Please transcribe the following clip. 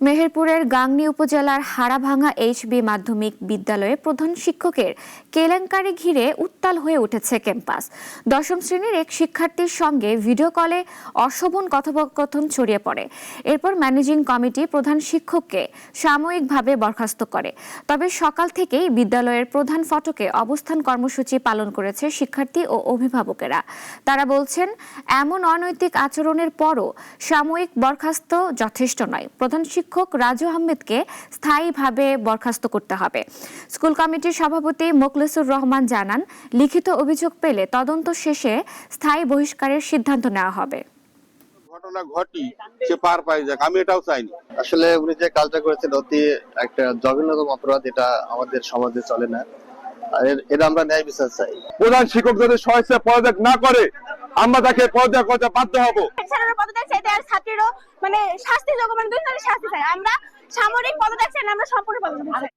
মেহেরপুরের গাংনী উপজেলার হাড়াভাঙা এইচবি মাধ্যমিক বিদ্যালয়ে প্রধান শিক্ষকের কেলেঙ্কারি ঘিরে উত্তাল হয়ে উঠেছে ক্যাম্পাস। দশম শ্রেণির এক শিক্ষার্থীর সঙ্গে ভিডিও কলে অশোভন কথোপকথন ছড়িয়ে পড়ে। এরপর ম্যানেজিং কমিটি প্রধান শিক্ষককে সাময়িকভাবে বরখাস্ত করে। তবে সকাল থেকেই বিদ্যালয়ের প্রধান ফটকে অবস্থান কর্মসূচি পালন করেছে শিক্ষার্থী ও অভিভাবকেরা। তারা বলছেন, এমন অনৈতিক আচরণের পরও সাময়িক বরখাস্ত যথেষ্ট নয়। প্রধান শিক্ষক রাজু আহমেদকে স্থায়ীভাবে বরখাস্ত করতে হবে। স্কুল কমিটির সভাপতি মোখলেসুর রহমান জানান লিখিত অভিযোগ পেলে তদন্ত শেষে স্থায়ী বহিষ্কারের সিদ্ধান্ত নেওয়া হবে। ঘটনা ঘটি সে পার পাই যাক আমি এটাও চাইনি। আসলে উনি যে কাজটা করেছেন অতি একটা জঘন্যতম অপরাধ এটা আমাদের সমাজে চলে না। আর এর- এর আমরা ন্যায় বিচার চাই। প্রধান শিক্ষক যদি পদত্যাগ না করে আমরা তাকে পদত্যাগ করতে বাধ্য হব। শাস্তি যোগ মানে দুই ধরনের শাস্তি চাই। আমরা সামরিক পদত্যাগ চাই না, আমরা সম্পূর্ণ পদত্যাগ চাই।